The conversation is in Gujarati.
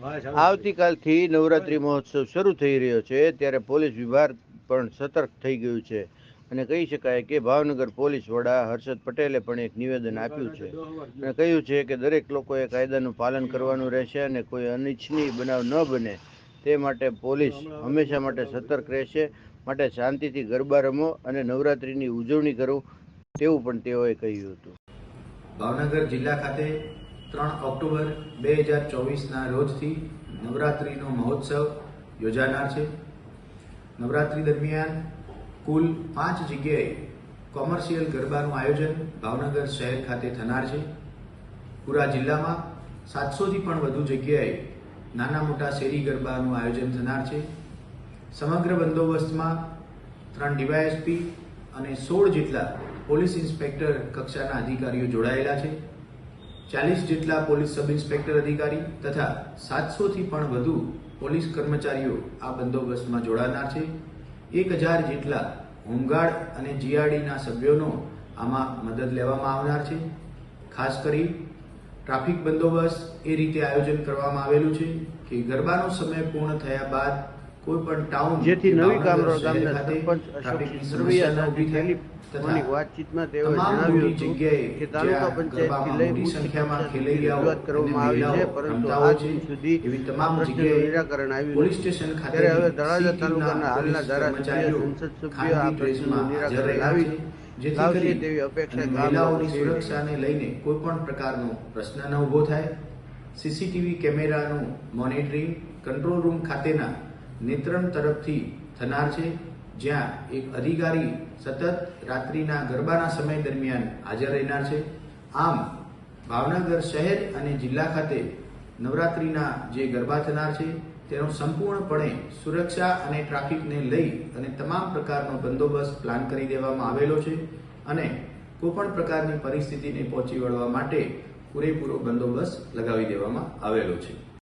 આવતીકાલથી નવરાત્રિ મહોત્સવ શરૂ થઈ રહ્યો છે. ત્યારે પોલીસ વિભાગ પણ સતર્ક થઈ ગયું છે. અને કહી શકાય કે ભાવનગર પોલીસ વડા હર્ષદ પટેલે પણ એક નિવેદન આપ્યું છે. અને કહ્યું છે કે દરેક લોકોએ કાયદાનું પાલન કરવાનું રહેશે અને કોઈ અનિચ્છનીય બનાવ ન બને. તે માટે પોલીસ હંમેશા માટે સતર્ક રહેશે, માટે શાંતિથી ગરબા રમો અને નવરાત્રિની ઉજવણી કરો, તેવું પણ તેઓએ કહ્યું હતું. ભાવનગર જિલ્લા ખાતે ત્રણ ઓક્ટોબર બે હજાર ચોવીસના રોજથી નવરાત્રિનો મહોત્સવ યોજાનાર છે. નવરાત્રિ દરમિયાન કુલ પાંચ જગ્યાએ કોમર્શિયલ ગરબાનું આયોજન ભાવનગર શહેર ખાતે થનાર છે. પૂરા જિલ્લામાં સાતસોથી પણ વધુ જગ્યાએ નાના મોટા શેરી ગરબાનું આયોજન થનાર છે. સમગ્ર બંદોબસ્તમાં ત્રણ ડીવાયએસપી અને સોળ જેટલા પોલીસ ઇન્સ્પેક્ટર કક્ષાના અધિકારીઓ જોડાયેલા છે. ચાલીસ જેટલા પોલીસ સબ ઇન્સ્પેક્ટર અધિકારી તથા સાતસોથી પણ વધુ પોલીસ કર્મચારીઓ આ બંદોબસ્તમાં જોડાનાર છે. એક હજાર જેટલા હોમગાર્ડ અને જીઆરડીના સભ્યોનો આમાં મદદ લેવામાં આવનાર છે. ખાસ કરી ટ્રાફિક બંદોબસ્ત એ રીતે આયોજન કરવામાં આવેલું છે કે ગરબાનો સમય પૂર્ણ થયા બાદ કોઈ પણ ટાઉન જેથી નવી ભાવનગર ગામના સરપંચ અશોક ઊભી થાય. ટેલિફોનિક તથા વાતચીતમાં તેઓ જણાવ્યું હતું કે તાલુકા પંચાયતથી લઈ મોટી સંખ્યામાં રજૂઆત કરવામાં આવી છે પરંતુ આજ સુધી એવી તમામ પ્રશ્નનું નિરાકરણ આવ્યું પોલીસ સ્ટેશન ખાતે ત્યારે હવે તળાજા તાલુકાના હાલના ધારાસભ્ય સંસદ સભ્ય આ પ્રશ્નનું નિરાકરણ છે. લાવશે તેવી અપેક્ષા મહિલાઓની સુરક્ષાને લઈને કોઈ પણ પ્રકારનો પ્રશ્ન ન ઊભો થાય. સીસીટીવી કેમેરાનું મોનિટરિંગ કંટ્રોલ રૂમ ખાતેના નિયંત્રણ તરફથી થનાર છે. જ્યાં એક અધિકારી સતત રાત્રિના ગરબાના સમય દરમિયાન હાજર રહેનાર છે. આમ, ભાવનગર શહેર અને જિલ્લા ખાતે નવરાત્રિના જે ગરબા થનાર છે, તેનો સંપૂર્ણપણે સુરક્ષા અને ટ્રાફિકને લઈ અને તમામ પ્રકારનો બંદોબસ્ત પ્લાન કરી દેવામાં આવેલો છે અને કોઈપણ પ્રકારની પરિસ્થિતિને પહોંચી વળવા માટે પૂરેપૂરો બંદોબસ્ત લગાવી દેવામાં આવેલો છે.